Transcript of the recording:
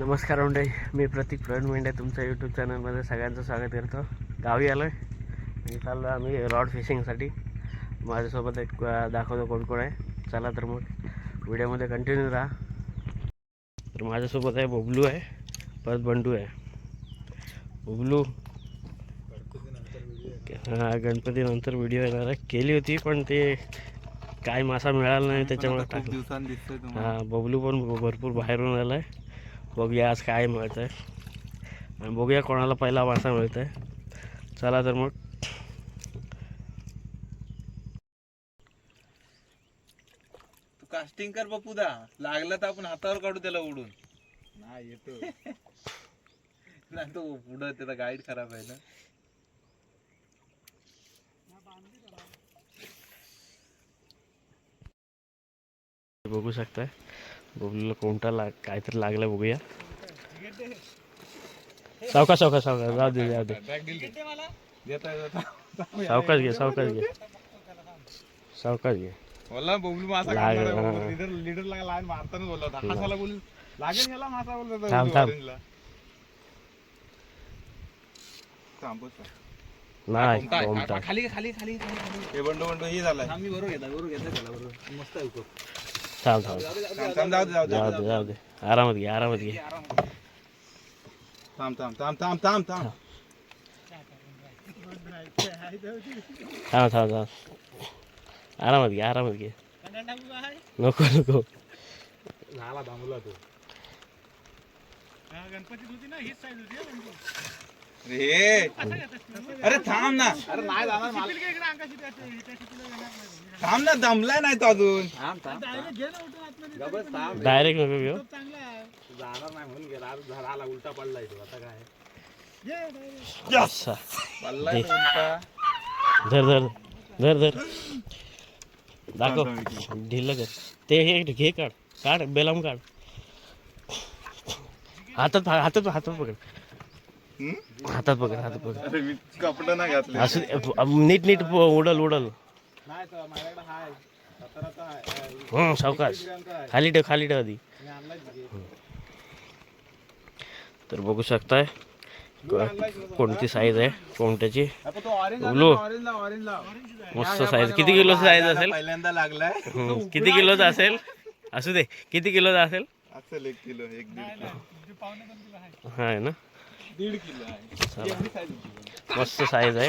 नमस्कार मंडळी मी प्रतीक प्रवीण मेंढे तुमच्या यूट्यूब चॅनलमध्ये सगळ्यांचं स्वागत करतो. गावी आलो आहे आणि चाललो आम्ही रॉड फिशिंगसाठी माझ्यासोबत एक दाखवतो कोण कोण आहे. चला तर मग व्हिडिओमध्ये कंटिन्यू राहा. तर माझ्यासोबत आहे बबलू आहे परत बंडू आहे. बबलू हां गणपतीनंतर व्हिडिओ येणार आहे. केली होती पण ते काय मासा मिळाला नाही त्याच्यामुळे दिवसांनी दिसतोय हा बबलू पण भरपूर बाहेरून आला आहे बघूया आज काय मिळत आहे आणि बघूया कोणाला पहिला मासा मिळत आहे चला तर मग. तू कास्टिंग कर बापूदा लागलं तर आपण हातावर काढू त्याला उडून. नाही येतो. नाही तो पुढं त्याचा गाईड खराब आहे ना. बघू शकताय. गोबलीला कोणता लाग काहीतरी लागलं बघूया. सावकाश सावकाश सावका जाऊ दे जाऊ दे. सावकाश घे सावकाश घे. सावकाश घे. बोलला मासा मारताना बोलला हासाला बोल. लागेल गेला मासा थांब थांब. नाही खाली खाली खाली हे बंडो बंडो हे झालं आम्ही बरोबर घेतला बरोबर घेतला त्याला बरोबर. मस्त ऐकतो ಸಾಕು ಸಾಕು ಯಾವ್ದು ಯಾವ್ದು ಆರಾಮದಿಗೆ ಆರಾಮದಿಗೆ ಹಾಂ ಹೌದು ಹೌದು ಆರಾಮದಿಗೆ ಆರಾಮದಿಗೆ ನೋಕೋ ನೋಕೋ ಗಣಪತಿ रे. अरे थांब ना. अरे नाही जाणार थांब ना दमलाय नाही तो अजून. डायरेक्ट नको घेऊ. जाणार नाही म्हणून गेला. झाला उलटा पडलाय तो. आता काय? अच्छा. पडलाय तो उलटा. धर धर. धर धर. दाखव. ढिलं कर. ते हे घे काढ. काढ बेलाम काढ. हातात हातात हातात पकड? हातात पकड हातात पकड अरे मी कपडे नाही घातले. असं दे, नीट नीट प- उडल उडल. नाही तर माझ्याकडे हाय. सतराचा आहे हं सावकाश. खाली ठेव खाली ठेव आधी. तर बघू शकताय कोणती साईज आहे कोणत्याची? आपण तो ऑरेंज उलो. ऑरेंज लाव ऑरेंज लाव मस्त साईज किती किलोची साईज असेल? पहिल्यांदा लागलाय. हं, किती किलोचा असेल? असू दे किती किलोचा असेल? असेल एक किलो एक दीड किलो. हा आहे ना. दीड किलो आहे. मस्त साईज आहे.